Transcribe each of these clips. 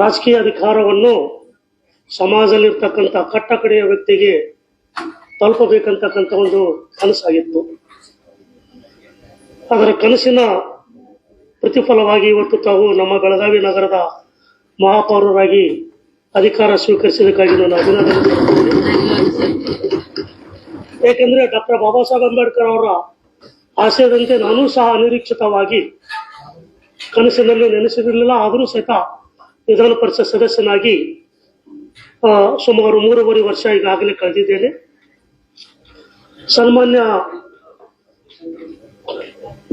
ರಾಜಕೀಯ ಅಧಿಕಾರವನ್ನು ಸಮಾಜದಲ್ಲಿರ್ತಕ್ಕಂಥ ಕಟ್ಟಕಡೆಯ ವ್ಯಕ್ತಿಗೆ ತಲುಪಬೇಕಂತಕ್ಕಂಥ ಒಂದು ಕನಸಾಗಿತ್ತು. ಅದರ ಕನಸಿನ ಪ್ರತಿಫಲವಾಗಿ ಇವತ್ತು ತಾವು ನಮ್ಮ ಬೆಳಗಾವಿ ನಗರದ ಮಹಾಪೌರರಾಗಿ ಅಧಿಕಾರ ಸ್ವೀಕರಿಸಿದ್ದಕ್ಕಾಗಿ ನಾನು ಅಭಿನಂದನೆ ಏಕೆಂದ್ರೆ ಡಾಕ್ಟರ್ ಬಾಬಾ ಸಾಹೇಬ್ ಅಂಬೇಡ್ಕರ್ ಅವರ ಆಶಯದಂತೆ ನಾನು ಸಹ ಅನಿರೀಕ್ಷಿತವಾಗಿ ಕನಸಿನಲ್ಲಿ ನೆನೆಸಿರಲಿಲ್ಲ, ಆದರೂ ಸಹಿತ ವಿಧಾನ ಪರಿಷತ್ ಸದಸ್ಯನಾಗಿ ಸುಮಾರು ಮೂರುವರೆ ವರ್ಷ ಈಗಾಗಲೇ ಕಳೆದಿದ್ದೇನೆ. ಸನ್ಮಾನ್ಯ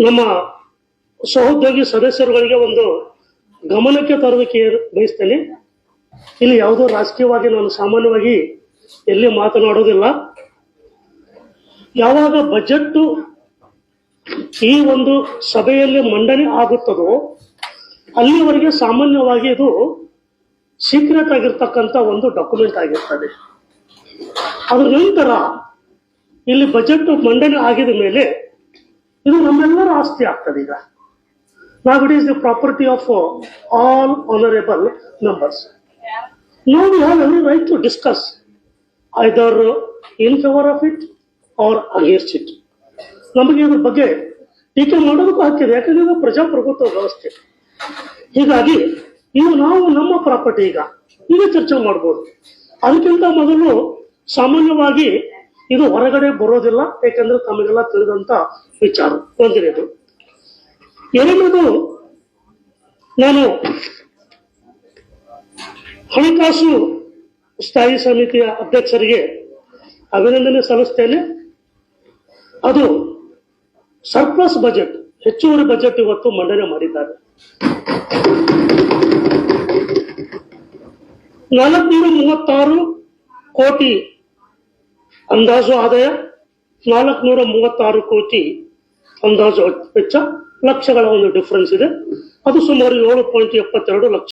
ನಮ್ಮ ಸಹೋದ್ಯೋಗಿ ಸದಸ್ಯರುಗಳಿಗೆ ಒಂದು ಗಮನಕ್ಕೆ ತರೋದಕ್ಕೆ ಬಯಸ್ತೇನೆ. ಇಲ್ಲಿ ಯಾವುದೋ ರಾಜಕೀಯವಾಗಿ ನಾನು ಸಾಮಾನ್ಯವಾಗಿ ಎಲ್ಲಿ ಮಾತನಾಡೋದಿಲ್ಲ. ಯಾವಾಗ ಬಜೆಟ್ ಈ ಒಂದು ಸಭೆಯಲ್ಲಿ ಮಂಡನೆ ಆಗುತ್ತದೋ ಅಲ್ಲಿವರೆಗೆ ಸಾಮಾನ್ಯವಾಗಿ ಇದು ಸೀಕ್ರೆಟ್ ಆಗಿರ್ತಕ್ಕಂಥ ಒಂದು ಡಾಕ್ಯುಮೆಂಟ್ ಆಗಿರ್ತದೆ. ಅದರ ನಂತರ ಇಲ್ಲಿ ಬಜೆಟ್ ಮಂಡನೆ ಆಗಿದ ಮೇಲೆ ಇದು ನಮ್ಮೆಲ್ಲರ ಆಸ್ತಿ ಆಗ್ತದೆ ಈಗ. Now it is the property of all honourable members ನಾವು we have every right to discuss either in favour of it or against it ನಮಗೆ ಇದ್ರ ಬಗ್ಗೆ ಟೀಕೆ ಮಾಡೋದಕ್ಕೂ ಹಾಕಿದೆ ಯಾಕಂದ್ರೆ ಇದು ಪ್ರಜಾಪ್ರಭುತ್ವ ವ್ಯವಸ್ಥೆ. ಹೀಗಾಗಿ ಇವು ನಾವು ನಮ್ಮ ಪ್ರಾಪರ್ಟಿ ಈಗ. ಈಗ ಚರ್ಚೆ ಮಾಡ್ಬೋದು. ಅದಕ್ಕಿಂತ ಮೊದಲು ಸಾಮಾನ್ಯವಾಗಿ ಇದು ಹೊರಗಡೆ ಬರೋದಿಲ್ಲ ಯಾಕಂದ್ರೆ ತಮಗೆಲ್ಲ ತಿಳಿದಂತ ವಿಚಾರ. ಒಂದನೇದು. ಎರಡನೇದು, ನಾನು ಹಣಕಾಸು ಸ್ಥಾಯಿ ಸಮಿತಿಯ ಅಧ್ಯಕ್ಷರಿಗೆ ಅಭಿನಂದನೆ ಸಲ್ಲಿಸ್ತೇನೆ. ಅದು ಸರ್ಪ್ಲಸ್ ಬಜೆಟ್. ಹೆಚ್ಚುವರಿ ಬಜೆಟ್ ಇವತ್ತು ಮಂಡನೆ ಮಾಡಿದ್ದಾರೆ. ನಾಲ್ಕುನೂರ ಮೂವತ್ತಾರು ಕೋಟಿ ಅಂದಾಜು ಆದಾಯ, ನಾಲ್ಕುನೂರ ಮೂವತ್ತಾರು ಕೋಟಿ ಅಂದಾಜು ವೆಚ್ಚ, ಲಕ್ಷಗಳ ಒಂದು ಡಿಫರೆನ್ಸ್ ಇದೆ. ಅದು ಸುಮಾರು ಏಳು ಪಾಯಿಂಟ್ ಎಪ್ಪತ್ತೆರಡು ಲಕ್ಷ.